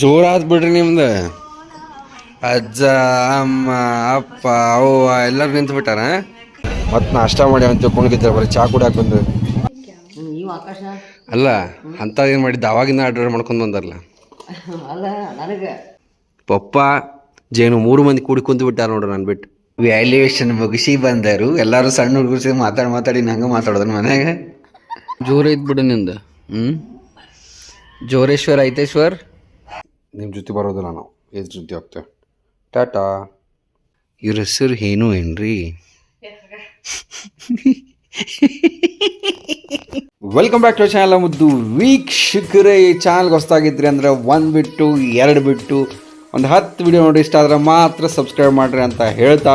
ಜೋರಾದ ಬಿಡ್ರಿ ನಿಮ್ದು. ಅಜ್ಜ ಅಮ್ಮ ಅಪ್ಪ ಅವ್ವ ಎಲ್ಲರೂ ನಿಂತು ಬಿಟ್ಟಾರ ಮತ್ತೆ ನಾಷ್ಟ ಮಾಡಿ ಅಂತ ತಿಳ್ಕೊಂಡಿದ್ದಾರೆ ಬರೀ ಚಾ ಕುಡಿಯಾಕ ಬಂದು. ಆಕಾಶ? ಅಲ್ಲ ಅಂತ ಏನು ಮಾಡಿದ್ದ? ಅವಾಗಿಂದ ಆರ್ಡರ್ ಮಾಡ್ಕೊಂಡು ಬಂದಾರಲ್ಲ. ನನಗೆ. ಪಪ್ಪ ಜೇನು ಮೂರು ಮಂದಿ ಕೂಡಿ ಕುಂತು ಬಿಟ್ಟಾರ ನೋಡ್ರಿ ನಾನು ಬಿಟ್ಟು. ವ್ಯಾಲ್ಯೂಯೇಷನ್ ಮುಗಿಸಿ ಬಂದರು. ಎಲ್ಲರೂ ಸಣ್ಣ ಹುಡುಗರು ಸೇರಿ ಮಾತಾಡಿ ಮಾತಾಡಿ ನಂಗೆ ಮಾತಾಡೋದು ಮನ್ಯಾಗ. ಜೋರ ಐತ್ ಬಿಡು ನಿಂದ. ಹ್ಞೂ ಜೋರೇಶ್ವರ್ ಐತೇಶ್ವರ್? ನಿಮ್ಮ ಜೊತೆ ಬರೋದಿಲ್ಲ ನಾವು. ಏಜ್ ಜೊತೆ ಹೋಗ್ತೇವೆ ಟಾಟಾ. ಇವ್ರ ಹೆಸರು ಏನು ಏನ್ರಿ? ವೆಲ್ಕಮ್ ಬ್ಯಾಕ್ ಟು ಚಾನಲ್ ಮುದ್ದು ವೀಕ್ಷಕರೇ. ಈ ಚಾನಲ್ಗೆ ಹೊಸ್ತಾಗಿದ್ರಿ ಅಂದ್ರೆ ಒಂದು ಬಿಟ್ಟು ಎರಡು ಬಿಟ್ಟು ಒಂದು ಹತ್ತು ವಿಡಿಯೋ ನೋಡಿ. ಇಷ್ಟ ಆದ್ರೆ ಮಾತ್ರ ಸಬ್ಸ್ಕ್ರೈಬ್ ಮಾಡ್ರಿ ಅಂತ ಹೇಳ್ತಾ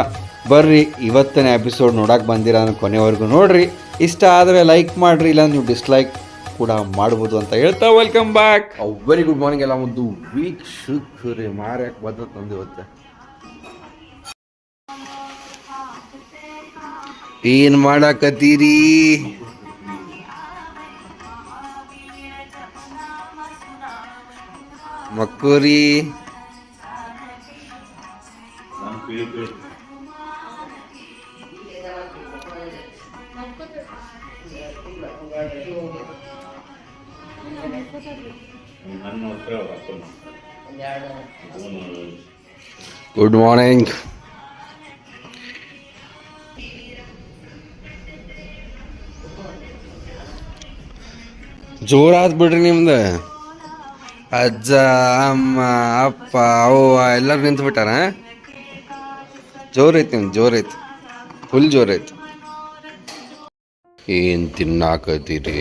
ಬರ್ರಿ. ಇವತ್ತಿನ ಎಪಿಸೋಡ್ ನೋಡಕ್ಕೆ ಬಂದಿರ ಕೊನೆವರೆಗೂ ನೋಡ್ರಿ. ಇಷ್ಟ ಆದರೆ ಲೈಕ್ ಮಾಡ್ರಿ ಇಲ್ಲ ನೀವು ಡಿಸ್ಲೈಕ್ ಕೂಡ ಮಾಡ್ಬೋದು ಅಂತ ಹೇಳ್ತಾ welcome back very good morning ಎಲ್ಲ ಒಂದು ವೀಕ್ಷಕರೇ ಮಾರ್ಯಾಕೆ ಬದ್ರ ತಂದು ಇವತ್ತೆ. ಏನು ಮಾಡಾಕತ್ತೀರಿ? ಮಕ್ಕೂರಿ. ಗುಡ್ ಮಾರ್ನಿಂಗ್ ಜೋರಾದ ಬಿಡ್ರಿ ನಿಮ್ದು. ಅಜ್ಜ, ಅಮ್ಮ, ಅಪ್ಪ, ಅವ್ವ ಎಲ್ಲರೂ ನಿಂತು ಬಿಟ್ಟಾರ? ಜೋರೈತಿ ನಿಮ್ದು ಜೋರೈತಿ ಫುಲ್ ಜೋರೈತಿ ಏನು ತಿನ್ನಾಕತ್ತೀರಿ?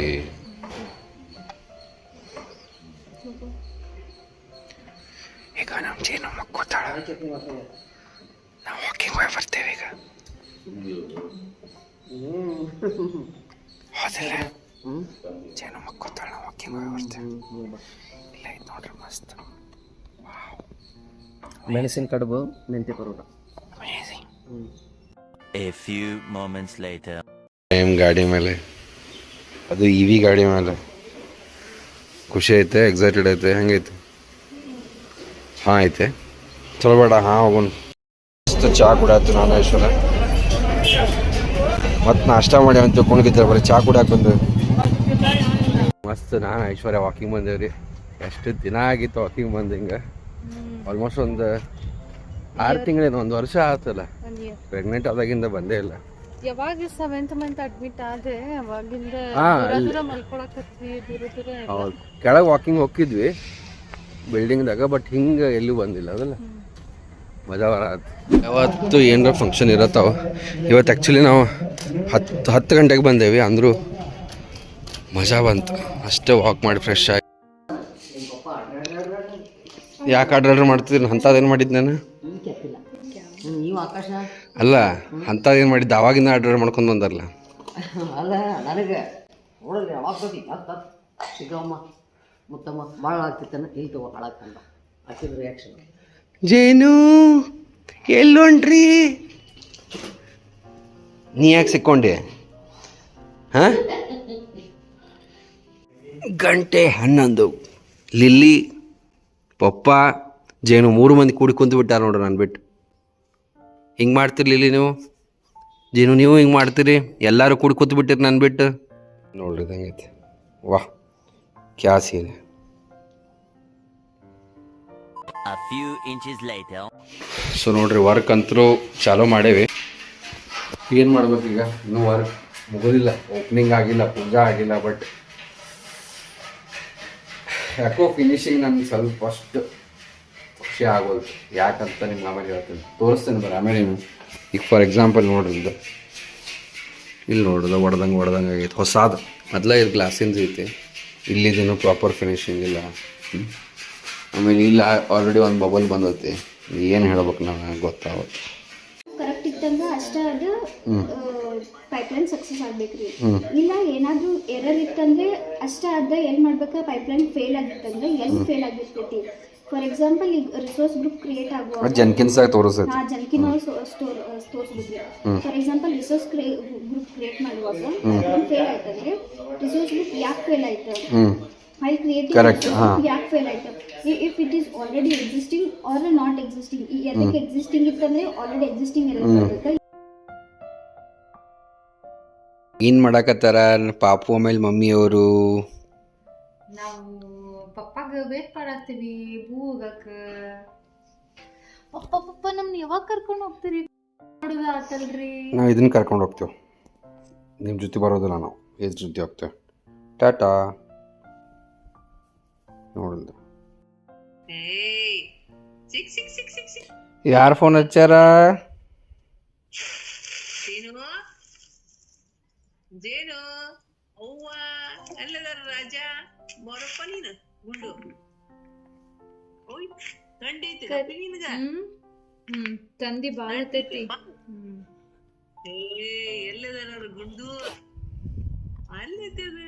ನಾವು ವಾಕಿಂಗ್ ಹೋಗಿ ಬರ್ತೇವೆ ಈಗ ಹೌದಿಲ್ಲ ಜೇನು ಮಕ್ಕೋತಾಳ ನಾವು ವಾಕಿಂಗ್ ಹೋಗಿ ಬರ್ತೇವೆ ಇಲ್ಲ ಇದು ನೋಡ್ರಿ ಮಸ್ತ್ ಮೆಣಸಿನ ಕಡುಬು ಮೆಂತ್ಯ parotta A few moments later. Same ಗಾಡಿ ಮೇಲೆ. ಅದು ಇ ವಿ ಗಾಡಿ ಮೇಲೆ. ಖುಷಿ ಐತೆ ಎಕ್ಸೈಟೆಡ್ ಐತೆ ಹೆಂಗೈತೆ. ಹಾಂ ಐತೆ. ಚಲೋ ಬೇಡ ಹಾಂ ಹೋಗೋಣ. ಮಸ್ತ್ ಚಹಾ ಕುಡಿಯಾತು ನಾನು ಐಶ್ವರ್ಯ. ಮತ್ತು ನಾಷ್ಟ ಮಾಡಿ ಅಂತ ತಿಳ್ಕೊಂಡಿದ್ದಾರೆ ಬರೀ ಚಹಾ ಕುಡಿಯಾಕ ಬಂದು. ಮಸ್ತ್ ನಾನು ಐಶ್ವರ್ಯ ವಾಕಿಂಗ್ ಬಂದೇವ್ರಿ. ಎಷ್ಟು ದಿನ ಆಗಿತ್ತು ವಾಕಿಂಗ್ ಬಂದು ಹಿಂಗೆ ಆಲ್ಮೋಸ್ಟ್ ಒಂದು ಆರು ತಿಂಗಳೇನು ಒಂದು ವರ್ಷ ಆತಲ್ಲ. ಪ್ರೆಗ್ನೆಂಟ್ ಆದಾಗಿಂದ ಬಂದೇ ಇಲ್ಲ. ಯಾವಾಗ ಸೆವೆಂತ್ ಮಂತ್ ಅಡ್ಮಿಟ್ ಆದ್ರೆ ಅವಾಗಿಂದ ಕೆಳಗೆ ವಾಕಿಂಗ್ ಹೋಗಿದ್ವಿ ಬಿಲ್ಡಿಂಗ್ದಾಗ ಬಟ್ ಹಿಂಗೆ ಎಲ್ಲೂ ಬಂದಿಲ್ಲ ಅದಲ್ಲ. ಮಜಾ ಬರ. ಯಾವತ್ತು ಏನರ ಫಂಕ್ಷನ್ ಇರತ್ತವ. ಇವತ್ತು ಆ್ಯಕ್ಚುಲಿ ನಾವು ಹತ್ತು ಹತ್ತು ಗಂಟೆಗೆ ಬಂದೇವಿ, ಅಂದರೂ ಮಜಾ ಬಂತು. ಅಷ್ಟೇ ವಾಕ್ ಮಾಡಿ ಫ್ರೆಶ್ ಆಗಿ. ಯಾಕೆ ಆರ್ಡರ್ ಮಾಡ್ತಿದ್ದೀನಿ ಅಂಥದ್ದೇನು ಮಾಡಿದ್ದು ನಾನು? ಅಲ್ಲ ಅಂಥದ್ದೇನು ಮಾಡಿದ್ದು? ಅವಾಗಿಂದ ಆರ್ಡರ್ ಮಾಡ್ಕೊಂಡು ಬಂದಾರಲ್ಲ ಅಲ್ಲ, ನನಗೆ ನೋಡಿದ್ರೆ ಸಿಗಮ್ಮ, ಮುತ್ತಮ್ಮ ಭಾಳ ಆಗ್ತಿತ್ತನ? ಇಲ್ಲಿ ತಗೋ ಹಾಳಾಗ್ತಂದ ಹಾಕಿದ ರಿಯಾಕ್ಷನ್ ಜೇನು ಎಲ್ಲೊಂಟ್ರಿ ನೀ ಯಾಕೆ ಸಿಕ್ಕೊಂಡೆ? ಹಾಂ? ಗಂಟೆ ಹನ್ನೊಂದು. ಲಿಲ್ಲಿ, ಪಪ್ಪ, ಜೇನು ಮೂರು ಮಂದಿ ಕೂಡಿ ಕುಂತು ಬಿಟ್ಟಾರ ನೋಡ್ರಿ ನಾನು ಬಿಟ್ಟು. ಹಿಂಗೆ ಮಾಡ್ತೀರಿ ಲಿಲ್ಲಿ ನೀವು? ಜೇನು ನೀವು ಹಿಂಗೆ ಮಾಡ್ತೀರಿ? ಎಲ್ಲರೂ ಕೂಡಿ ಕೂತು ಬಿಟ್ಟಿರಿ ನಾನು ಬಿಟ್ಟು. ನೋಡ್ರಿ ಹಂಗೈತಿ ವಾಹ್, ಕ್ಯಾ scene Few inches later. So ನೋಡ್ರಿ ವರ್ಕ್ ಅಂತರೂ ಚಾಲೂ ಮಾಡೇವಿ. ಏನು ಮಾಡ್ಬೇಕು ಈಗ? ಇನ್ನೂ ವರ್ಕ್ ಮುಗೋದಿಲ್ಲ. ಓಪನಿಂಗ್ ಆಗಿಲ್ಲ, ಪೂಜಾ ಆಗಿಲ್ಲ ಬಟ್ ಯಾಕೋ ಫಿನಿಶಿಂಗ್ ನಮ್ಗೆ ಸ್ವಲ್ಪ ಫಸ್ಟ್ ಖುಷಿ ಆಗೋದು. ಯಾಕಂತ ನಿಮ್ಗೆ ಆಮೇಲೆ ಹೇಳ್ತೀನಿ. ತೋರಿಸ್ತೇನೆ ಬರ ಆಮೇಲೆ ನೀವು ಈಗ ಫಾರ್ ಎಕ್ಸಾಂಪಲ್ ನೋಡ್ರಿ ಇದು. ಇಲ್ಲಿ ನೋಡಿದ ಒಡ್ದಂಗೆ ಒಡ್ದಂಗೆ ಆಗೈತೆ. ಹೊಸಾದ. ಮೊದಲ ಇದು ಗ್ಲಾಸಿಂದು ಐತಿ. ಇಲ್ಲಿದೇನು ಪ್ರಾಪರ್ ಫಿನಿಶಿಂಗ್ ಇಲ್ಲ. ಆಮೇಲೆ ಇಲ್ಲ ಆಲ್ರೆಡಿ ಒಂದು ಬಬಲ್ ಬಂದೈತಿ. ಏನು ಹೇಳ್ಬೇಕು ನಾನು ಗೊತ್ತಾಗುತ್ತೆ ಕರೆಕ್ಟ್ ಇತ್ತಂದ್ರೆ ಅಷ್ಟೇ ಅದು ಪೈಪ್ಲೈನ್ ಸಕ್ಸಸ್ ಆಗ್ಬೇಕ್ರಿ. ಇಲ್ಲ ಏನಾದ್ರೂ ಎರರ್ ಇತ್ತಂದ್ರೆ ಅಷ್ಟೇ ಅದ ಎಲ್ಲಿ ಮಾಡ್ಬೇಕ? ಪೈಪ್ಲೈನ್ ಫೇಲ್ ಆಗಿತ್ತಂದ್ರೆ ಎಲ್ಲಿ ಫೇಲ್ ಆಗಿರ್ತೈತಿ? ಫಾರ್ ಎಕ್ಸಾಂಪಲ್ ಈಗ ರಿಸೋರ್ಸ್ ಗ್ರೂಪ್ ಕ್ರಿಯೇಟ್ ಆಗುವಾಗ ಅದು ಜನ್ಕಿನ್ಸಾಗ ತೋರಿಸ್ತೈತಿ ಹಾ ಜನ್ಕಿನ store ತೋರಿಸ್ಬಿಟ್ರಿ. For example resource group create ಮಾಡುವಾಗ ಫೇಲ್ ಆಯ್ತಂದ್ರೆ ರಿಸೋರ್ಸ್ ಗ್ರೂಪ್ ಯಾಕೆ ಫೇಲ್ ಆಯ್ತು? While creating Correct, ಹಾ. ಯಾಕೆ ಫೇಲ್ ಆಯ್ತು if it is already existing or not existing ಈ ಎದಕ್ಕೆ ಎಕ್ಸಿಸ್ಟಿಂಗ್ ಇತ್ತಂದ್ರೆ ಆಲ್ರೆಡಿ ಎಕ್ಸಿಸ್ಟಿಂಗ್ ಬರ್ತೈತೆ ಏನು ಮಾಡಾಕತ್ತಾರ? ಪಾಪು ಆಮೇಲೆ ಮಮ್ಮಿಯವರು? ನಾವು ಪಪ್ಪಾಗ ವೇಟ್ ಮಾಡತ್ತೀವಿ ಹೂ ಹೋಗಕ್ಕ ಪಪ್ಪ ಪಪ್ಪ ನಮ್ನ ಯಾವಾಗ ಕರ್ಕೊಂಡು ಹೋಗ್ತೀರಿ? ನೋಡುದ ಆತಲ್ರಿ. ನಾವು ಇದನ್ನ ಕರ್ಕೊಂಡು ಹೋಗ್ತೇವೆ. ನಿಮ್ಮ ಜೊತೆ ಬರೋದಿಲ್ಲ ನಾವು ಇದ್ರ ಜೊತೆ ಹೋಗ್ತೇವೆ. ಟಾಟಾ. ರಪ್ಪಿ ಯಾರ ಫೋನ್ ಹ್ಮ್ ತಂದಿ ಬಾಳ ಏ ಎಲ್ಲದಾರ ಗುಂಡು. ಅಲ್ಲೈತದ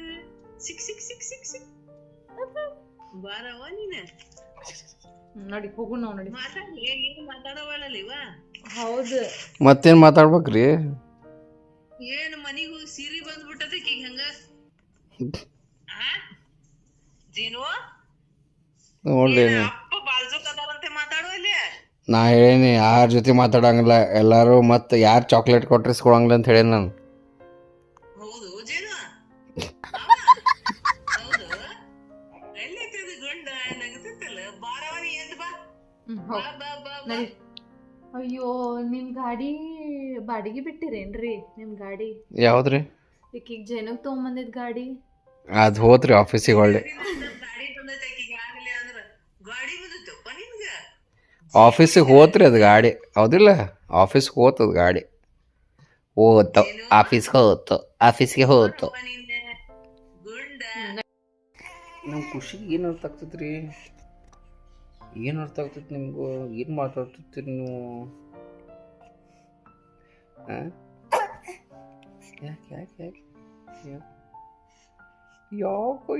ಸಿಕ್ ಸಿಕ್ ಸಿಕ್ ಸಿಕ್ ಸಿಕ್ ಬಾರವ್ವ ನೀನ? ನಡಿ ನೋಡಿ ಹೋಗು ನಾವು ನಡಿ. ಮಾತಾಡ ಏನು ಮಾತಾಡವಲ್ಲ ಇವ? ಹೌದು. ಮತ್ತೇನು ಮಾತಾಡ್ಬೇಕ್ರಿ? ಏನು ಮನಿಗೂ ಸೀರೆ ಬಂದ್ಬಿಟ್ಟದಕ್ಕೆ ಈಗ ಹಂಗ? ಆ? ಜೇನು? ನೋಡ್ರಿ ಏನ ಅಪ್ಪ ಬಾಜುಕ್ ಅದಾರಂತೆ ಮಾತಾಡೋ ಇಲ್ಲಿ? ನಾ ಹೇಳೀನಿ ಯಾರ ಜೊತೆ ಮಾತಾಡಂಗಿಲ್ಲ ಎಲ್ಲರೂ ಮತ್ತೆ ಯಾರು ಚಾಕ್ಲೇಟ್ ಕೊಟ್ರೆ ಇಸ್ಕೊಳಂಗಿಲ್ಲ ಅಂತ ಹೇಳಿನಿ ನಾನು. ನಡಿ. ಅಯ್ಯೋ ನಿಮ್ ಗಾಡಿ ಬಾಡಿಗೆ ಬಿಟ್ಟಿರೇನ್ರಿ ನಿಮ್ ಗಾಡಿ? ಯಾವ್ದ್ರಿ? ಈಕಿಗ್ ಜನಕ್ ತಗೊಂಬಂದಿದ್ ಗಾಡಿ. ಅದ್ ಹೋತ್ರಿ ಆಫೀಸಿಗೆ ಒಳ್ಳೆ. ಆಫೀಸಿಗೆ ಹೋತ್ರಿ ಅದು ಗಾಡಿ. ಹೌದಿಲ್ಲ? ಆಫೀಸ್ಗೆ ಹೋತದ ಗಾಡಿ. ಹೋತ ಆಫೀಸ್ಗೆ ಹೋತ ಆಫೀಸ್ಗೆ ಹೋತು. ನಮ್ಮ ಖುಷಿಗೆ ಏನು ಅರ್ಥ ಆಗ್ತೈತ್ರಿ ಏನು ಅರ್ಥ ಆಗ್ತೈತಿ ನಿಮಗೂ? ಏನು ಮಾತಾಡ್ತಿರ್ತೀರಿ ನೀವು? ಯಾಕೆ ಯಾಕೆ ಯಾಕೆ? ಯಾಕೆ?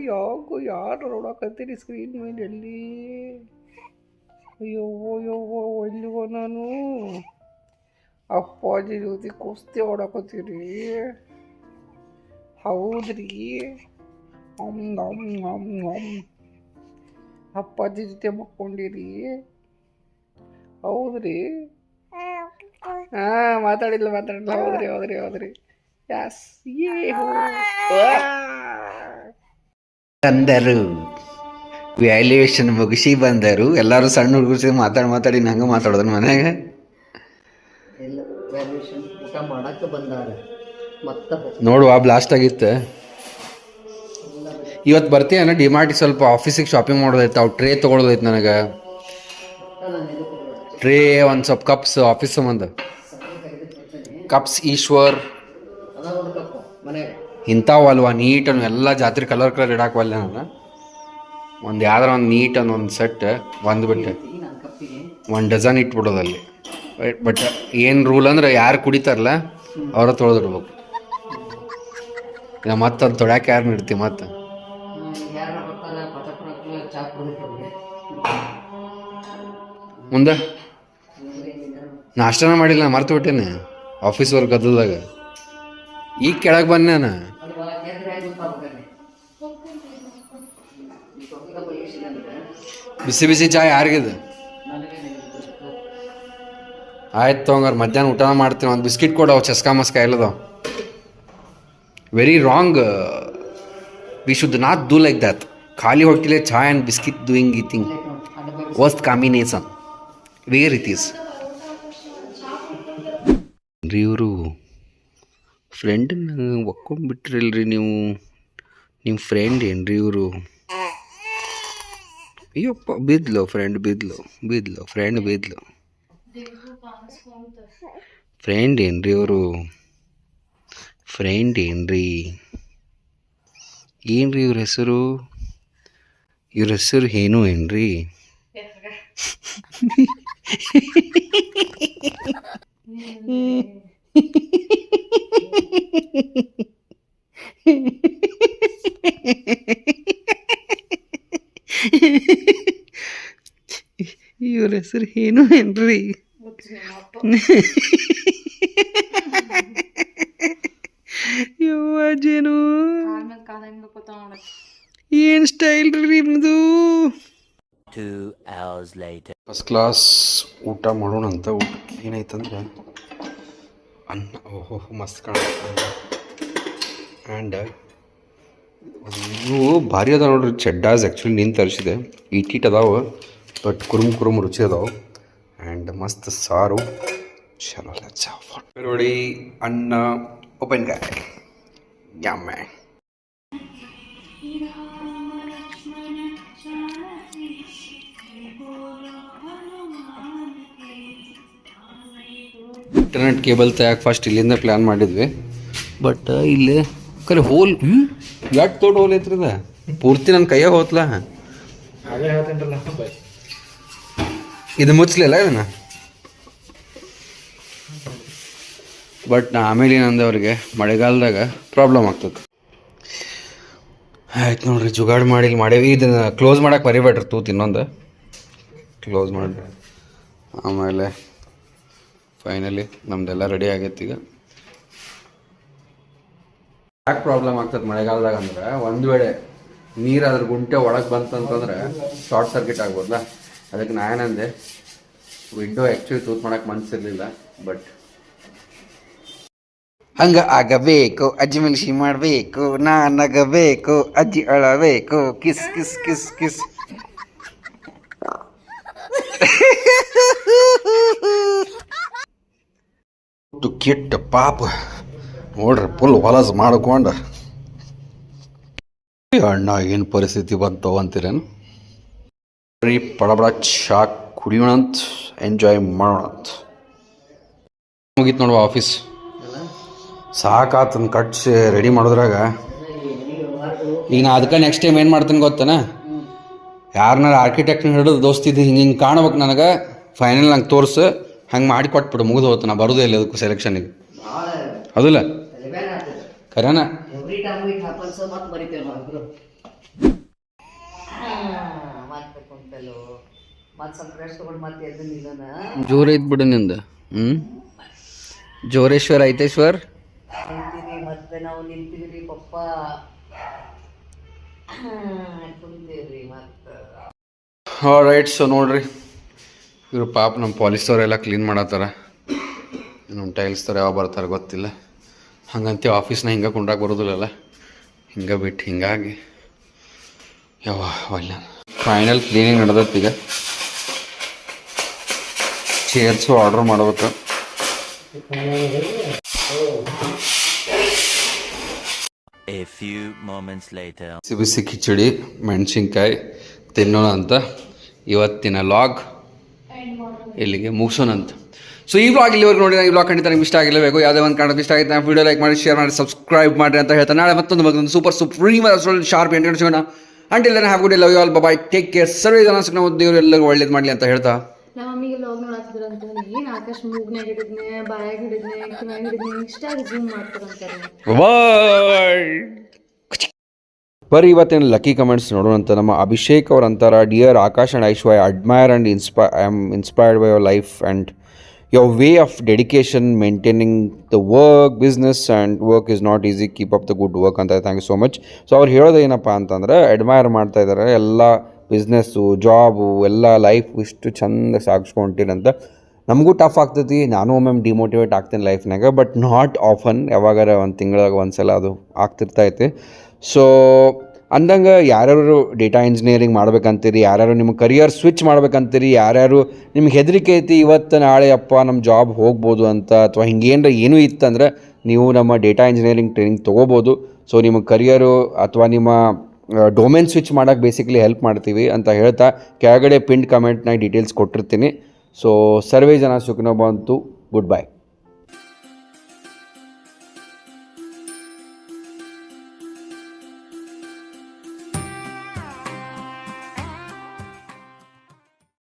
ಯಾಕೋ, ಯಾರು ನೋಡಕತ್ತೀರಿ ಸ್ಕ್ರೀನ್ ಮೇಲೆ ಎಲ್ಲಿ? ಅಯ್ಯೋ ಅಯ್ಯೋ, ಎಲ್ಲಿಗೋ ನಾನು? ಅಪ್ಪಾಜಿ ಜೊತೆ ಕುಸ್ತಿ ಓಡಾಕತ್ತೀರಿ ಹೌದ್ರಿ? ಅಮ್ ನಮ್ ನಮ್ ಆಮ್ ಅಪ್ಪಾಜಿ ಜೊತೆ ಮಕ್ಕೊಂಡಿರಿ. ಹೌದ್ರಿ? ಹಾ ಮಾತಾಡಿಲ್ಲ ಮಾತಾಡಿಲ್ಲ ಹೌದ್ರಿ ಹೌದ್ರಿ ಹೌದ್ರಿ. ಯಾಸ್ ಏ ಹೋ ಅಂದರು ವ್ಯಾಲ್ಯೂಯೇಷನ್ ಮುಗಿಸಿ ಬಂದರು. ಎಲ್ಲರೂ ಸಣ್ಣ ಹುಡುಗರು ಸೇರಿ ಮಾತಾಡಿ ಮಾತಾಡಿ ನಂಗೆ ಮಾತಾಡೋದ್ ಮನ್ಯಾಗ. ಎಲ್ಲ ವ್ಯಾಲ್ಯೂಷನ್ ಊಟ ಮಾಡಕ್ಕೆ ಬಂದಾರ. ಮತ್ತೆ ನೋಡುವ ಬ್ಲಾಸ್ಟ್ ಆಗಿತ್ತು. ಇವತ್ತು ಬರ್ತೀಯನ ಡಿಮಾರ್ಟಿಗೆ ಸ್ವಲ್ಪ ಆಫೀಸಿಗೆ ಶಾಪಿಂಗ್ ಮಾಡೋದೈತೆ ಅವು ಟ್ರೇ ತೊಗೊಳೋದೈತೆ ನನಗೆ. ಟ್ರೇ ಒಂದು ಸ್ವಲ್ಪ ಕಪ್ಸ್ ಆಫೀಸ್ ಸಂಬಂಧ ಕಪ್ಸ್ ಈಶ್ವರ್. ಅದ ಒಂದು ಕಪ್ಪು ಮನೆಗೆ ಇಂಥವು ಅಲ್ವ ನೀಟ್ ಅನ್ನು ಎಲ್ಲ ಜಾತ್ರೆ ಕಲರ್ ಕಲರ್ ಇಡಾಕವಲ್ಲ ನಾನು. ಒಂದು ಯಾವ್ದಾರ ಒಂದು ನೀಟ್ ಅನ್ನೋ ಒಂದು ಸೆಟ್ ಒಂದು ಬಿಟ್ಟೆ. ಈ ನನ್ನ ಕಪ್ಪಿಗೆ ಒಂದು ಡಜನ್ ಇಟ್ಬಿಡೋದಲ್ಲಿ ಬಟ್ ಏನು ರೂಲ್ ಅಂದ್ರೆ ಯಾರು ಕುಡಿತಾರಲ್ಲ, ಅವರ ತೊಳೆದಿಡ್ಬೇಕು ಮತ್ತೆ ಅದು ತೊಳ್ಯಾಕೆ ಯಾರು ನೀಡ್ತೀವಿ ಮತ್ತೆ? ಮುಂದೆ? ನಾಷ್ಟನ ಮಾಡಿಲ್ಲ ಮರ್ತು ಬಿಟ್ಟೇನೆ. ಆಫೀಸ್ ವರ್ಕ್ ಗದ್ದಲ್ದಾಗ. ಈಗ ಕೆಳಗೆ ಬಂದೆ ನಾನು. ಬಿಸಿ ಬಿಸಿ ಚಾ ಯಾರಿಗಿದೆ? ಆಯ್ತು ತೊಗೊಂಗಾರ, ಮಧ್ಯಾಹ್ನ ಊಟ ಮಾಡ್ತೀನಿ, ಒಂದು ಬಿಸ್ಕಿಟ್ ಕೊಡವು ಚಸ್ಕಾ ಮಸ್ಕಾ ಎಲ್ಲದವು. Very wrong we should not do like that ಖಾಲಿ ಹೊಟ್ಟಿಲೆ ಚಾಯ್ ಆ್ಯಂಡ್ ಬಿಸ್ಕಿಟ್ ಡೂಯಿಂಗ್ ಈ thing worst combination where it is ರೀ ಇವರು ಫ್ರೆಂಡನ್ನ ಒಕ್ಕೊಂಡ್ಬಿಟ್ರಲ್ರಿ ನೀವು. ನಿಮ್ಮ ಫ್ರೆಂಡ್ ಏನ್ರಿ ಇವರು? ಅಯ್ಯಪ್ಪ ಬಿದ್ಲು ಫ್ರೆಂಡ್ ಬಿದ್ಲು ಬಿದ್ಲು ಫ್ರೆಂಡ್ ಬಿದ್ಲು. ಫ್ರೆಂಡ್ ಏನ್ರಿ ಇವರು? ಫ್ರೆಂಡ್ ಏನ್ರಿ? ಏನ್ರಿ ಇವ್ರ ಹೆಸರು? ಇವ್ರ ಹೆಸರು ಏನು ಏನ್ರಿ? ಇವ್ರ ಹೆಸರು ಏನು ಏನ್ರಿ? ಯವ್ವ ಜೇನು. ಕಾಲ್ ಮೇಲೆ ಕಾಲ್ ಹೆಂಗ್ ಹಾಕೋತಾವ ನೋಡ ಏನು ಸ್ಟೈಲ್ ರೀ ನಿಮ್ಮದು. ಫಸ್ಟ್ ಕ್ಲಾಸ್ ಊಟ ಮಾಡೋಣ ಅಂತ ಊಟಕ್ಕೆ ಏನಾಯ್ತಂದ್ರೆ ಅನ್ನ, ಓಹೋ, ಮಸ್ತ್ ಕಾಣುತ್ತೆ. ಆ್ಯಂಡ್ ಇವು ಭಾರಿ ಅದಾವ ನೋಡ್ರಿ ಚೆಡ್ಡಾಸ್ ಆ್ಯಕ್ಚುಲಿ ನಿಂತು ತರಿಸಿದೆ. ಈಟೀಟ್ ಅದಾವ. ಬಟ್ ಕುರುಮ್ ಕುರುಮ್ ರುಚಿ ಅದಾವ. ಆ್ಯಂಡ್ ಮಸ್ತ್ ಸಾರು. ಚಲೋ ನೋಡಿ ಅನ್ನ, ಉಪ್ಪಿನಕಾಯಿ. ಯಾಮ್ಮೆ ಇಂಟರ್ನೆಟ್ ಕೇಬಲ್ ತಯಾಕೆ ಫಸ್ಟ್ ಇಲ್ಲಿಂದ ಪ್ಲ್ಯಾನ್ ಮಾಡಿದ್ವಿ. ಬಟ್ ಇಲ್ಲಿ ಕರೆ ಹೋಲ್ ಎಟ್ ದೊಡ್ಡ ಹೋಲ್ ಐತ್ರಿ ಅದ ಪೂರ್ತಿ ನನ್ನ ಕೈಯಾಗ ಹೋತ್ಲ? ಇದು ಮುಚ್ಚಲಿಲ್ಲ ಇದನ್ನು? ಬಟ್ ನಾ ಆಮೇಲೆ ಏನಂದವ್ರಿಗೆ ಮಳೆಗಾಲದಾಗ ಪ್ರಾಬ್ಲಮ್ ಆಗ್ತದೆ. ಆಯ್ತು ನೋಡ್ರಿ, ಜುಗಾಡ್ ಮಾಡಿ ಮಾಡೇವಿ. ಇದನ್ನ ಕ್ಲೋಸ್ ಮಾಡಕ್ಕೆ ಬರಿಬೇಡ್ರಿ ತೂತ್ ಇನ್ನೊಂದು. ಕ್ಲೋಸ್ ಮಾಡಿ ಆಮೇಲೆ ಫೈನಲಿ ನಮ್ದೆಲ್ಲ ರೆಡಿ ಆಗೈತೆ ಈಗ. ಯಾಕೆ ಪ್ರಾಬ್ಲಮ್ ಆಗ್ತದೆ ಮಳೆಗಾಲದಾಗ ಅಂದ್ರೆ, ಒಂದು ವೇಳೆ ನೀರು ಅದ್ರ ಗುಂಟೆ ಒಳಗೆ ಬಂತಂತಂದ್ರೆ ಶಾರ್ಟ್ ಸರ್ಕ್ಯೂಟ್ ಆಗ್ಬೋದಲ್ಲ? ಅದಕ್ಕೆ ನಾನೇನಂದೆ ವಿಂಡೋ ಆ್ಯಕ್ಚುಲಿ ತೂತ್ ಮಾಡಕ್ಕೆ ಮನಸ್ಸಿರಲಿಲ್ಲ ಬಟ್ ಹಂಗ ಆಗಬೇಕು, ಅಜ್ಜಿ ಮಿಲ್ಸಿ ಮಾಡಬೇಕು, ನಾನಗಬೇಕು, ಅಜ್ಜಿ ಅಳಬೇಕು, ಕಿಸ್ ಕಿಸ್ ಕಿಸ್ ಕಿಸ್. ಕೆಟ್ಟ ಪಾಪ. ನೋಡ್ರಿ ಫುಲ್ ಹೊಲಸ್ ಮಾಡ್ಕೊಂಡು. ಅಣ್ಣ, ಏನು ಪರಿಸ್ಥಿತಿ ಬಂತು ಅಂತೀರೇನು? ಬರೀ ಪಡಬಡ ಚಾ ಕುಡಿಯೋಣಂತ ಎಂಜಾಯ್ ಮಾಡೋಣಂತ ಮುಗೀತು ನೋಡುವ ಆಫೀಸ್ ಸಾಕಾತನ್ ಕಟ್ಸಿ ರೆಡಿ ಮಾಡೋದ್ರಾಗ. ಈಗ ನಾ ಅದಕ್ಕೆ ನೆಕ್ಸ್ಟ್ ಟೈಮ್ ಏನು ಮಾಡ್ತೀನಿ ಗೊತ್ತೇನ? ಯಾರನ್ನಾರು ಆರ್ಕಿಟೆಕ್ಟ್ನ ಹಿಡಿದು ದೋಸ್ತಿದ್ದು ಹಿಂಗೆ ಹಿಂಗೆ ಕಾಣ್ಬೇಕು ನನಗೆ. ಫೈನಲ್ ನಂಗೆ ತೋರಿಸು. ಹಂಗೆ ಮಾಡಿ ಕೊಟ್ಬಿಡು ಮುಗಿದು ಹೋಯ್ತು ನಾ ಬರೋದೇ ಇಲ್ಲ ಅದಕ್ಕೂ ಸೆಲೆಕ್ಷನಿಗೆ ಹೌದಿಲ್ಲ? ಖರೇನ? ಮತ್ತೆ ಸ್ವಲ್ಪ ರೆಸ್ಟ್ ತಗೊಂಡು ಮತ್ತೆ ಎದ್ದು ನಿಲ್ಲೋಣ. ಜೋರ ಐತ್ ಬಿಡು ನಿಂದ. ಹ್ಞೂ ಜೋರೇಶ್ವರ್ ಐತೇಶ್ವರ್? ನಿಂತೀರಿ ಮತ್ತೆ ನಾವು ನಿಂತೀವಿ ಪಪ್ಪ. ಕುಂತೀವ್ರಿ ಮತ್ತೆ. ರೈಟ್ ಸೊ ನೋಡ್ರಿ ಇವ್ರು ಪಾಪ ನಮ್ಮ ಪಾಲಿಸ್ದವ್ರೆಲ್ಲ ಕ್ಲೀನ್ ಮಾಡತ್ತಾರ. ನಮ್ಮ ಟೈಲ್ಸ್ದವ್ರು ಯಾವ ಬರ್ತಾರೆ ಗೊತ್ತಿಲ್ಲ. ಹಂಗಂತೆ ಆಫೀಸ್ನ ಹಿಂಗೆ ಕುಂಡಾಕ್ ಬರೋದಿಲ್ಲಲ್ಲ. ಹಿಂಗೆ ಬಿಟ್ಟು ಹಿಂಗಾಗಿ. ಯಾವ ಒಲ್ಲ ಫೈನಲ್ ಕ್ಲೀನಿಂಗ್ ನಡೆದತ್ತೀಗ ಈಗ. ಚೇರ್ಸು ಆರ್ಡರ್ ಮಾಡ್ಬೇಕು. ಬಿಸಿ ಬಿಸಿ ಕಿಚಡಿ ಮೆಣಸಿನ್ಕಾಯಿ ತಿನ್ನೋಣ ಅಂತ. ಇವತ್ತಿನ ಲಾಗ್ ಇಲ್ಲಿಗೆ ಮುಗಿಸೋಣಂತ. ಸೊ ಈ ಬ್ಲಾಗ್ ಇಲ್ಲಿವರೆಗೂ ನೋಡಿ ಈ ಬ್ಲಾಗ್ ಖಂಡಿತ ನಿಮ್ಗೆ ಇಷ್ಟ ಆಗಿರಬೇಕು ಯಾವುದೇ ಒಂದು ಕಾರಣಕ್ಕೆ ಇಷ್ಟ ಆಗಿತ್ತು ವಿಡಿಯೋ ಲೈಕ್ ಮಾಡಿ ಶೇರ್ ಮಾಡಿ ಸಬ್ಸ್ಕ್ರೈಬ್ ಮಾಡಿ ಅಂತ ಹೇಳ್ತಾರೆ. ನಾಳೆ ಮತ್ತೊಂದು ಮತ್ತೊಂದು ಸೂಪರ್ ಸುಪ್ರೀಮ್ ಶಾರ್ಪ್ ಎಂಟು ಸಿಗೋಣ until have good love you all bye take care ಸರ್ವೇ ಜನ ನಾವು ದೇವ್ರು ಎಲ್ಲರಿಗೂ ಒಳ್ಳೇದು ಮಾಡಲಿ ಅಂತ ಹೇಳ್ತಾ. ನಮ್ಮ ಮಮ್ಮಿಗೆ ಲಾಗ್ ನೋಡ್ತಿದ್ರು ಅಂತ ಏನ್ ಆಕಾಶ ಮೂಗ್ನಾಗ ಹಿಡಿದ್ನೆ ಬಾಯಾಗ ಹಿಡಿದ್ನೆ ಕಿವ್ಯಾಗ ಹಿಡಿದ್ನೆ ಇಷ್ಟ ಝೂಮ್ ಮಾಡ್ತಾರಂತಾರೆ ಬರ್ರಿ ಇವತ್ತಿನ ಲಕ್ಕಿ ಕಮೆಂಟ್ಸ್ ನೋಡೋಣಂತ ನಮ್ಮ ಅಭಿಷೇಕ್ ಅವ್ರು ಅಂತಾರ dear Akash and Aishwarya admire and inspire I am inspired by your life and your way of dedication maintaining the work business and work is not easy. Keep up the good work ಅಂತ thank you so much so ಅವ್ರು ಹೇಳೋದು ಏನಪ್ಪ ಅಂತಂದರೆ admire ಮಾಡ್ತಾ ಇದ್ದಾರೆ ಎಲ್ಲ business job ಎಲ್ಲ life ಇಷ್ಟು ಚಂದ ಅಂತ. ನಮಗೂ ಟಫ್ ಆಗ್ತೈತಿ. ನಾನು ಒಮ್ಮೊಮ್ಮೆ ಡಿಮೋಟಿವೇಟ್ ಆಗ್ತೀನಿ ಲೈಫ್ನಾಗ ಬಟ್ ನಾಟ್ ಆಫನ್ ಯಾವಾಗಾರ ಒಂದು ತಿಂಗಳಾಗ ಒಂದು ಸಲ ಅದು ಆಗ್ತಿರ್ತೈತೆ ಸೊ ಅಂದಂಗೆ ಯಾರ್ಯಾರು ಡೇಟಾ ಇಂಜಿನಿಯರಿಂಗ್ ಮಾಡ್ಬೇಕಂತೀರಿ, ಯಾರ್ಯಾರು ನಿಮ್ಮ ಕರಿಯರ್ ಸ್ವಿಚ್ ಮಾಡ್ಬೇಕಂತೀರಿ, ಯಾರ್ಯಾರು ನಿಮ್ಗೆ ಹೆದರಿಕೆ ಐತಿ, ಇವತ್ತು ನಾಳೆ ಅಪ್ಪ ನಮ್ಮ ಜಾಬ್ ಹೋಗ್ಬೋದು ಅಂತ ಅಥವಾ ಹಿಂಗೇನರ ಏನೂ ಇತ್ತಂದ್ರೆ ನೀವು ನಮ್ಮ ಡೇಟಾ ಇಂಜಿನಿಯರಿಂಗ್ ಟ್ರೈನಿಂಗ್ ತೊಗೋಬೋದು. ಸೊ ನಿಮ್ಮ ಕರಿಯರು ಅಥವಾ ನಿಮ್ಮ ಡೊಮೇನ್ ಸ್ವಿಚ್ ಮಾಡೋಕ್ಕೆ ಬೇಸಿಕಲಿ ಹೆಲ್ಪ್ ಮಾಡ್ತೀವಿ ಅಂತ ಹೇಳ್ತಾ ಕೆಳಗಡೆ ಪಿಂಟ್ ಕಮೆಂಟ್ನಾಗ ಡೀಟೇಲ್ಸ್ ಕೊಟ್ಟಿರ್ತೀನಿ. ಸೊ ಸರ್ವೇ ಜನ ಸುಖನೋ ಬಂತು ಗುಡ್ ಬೈ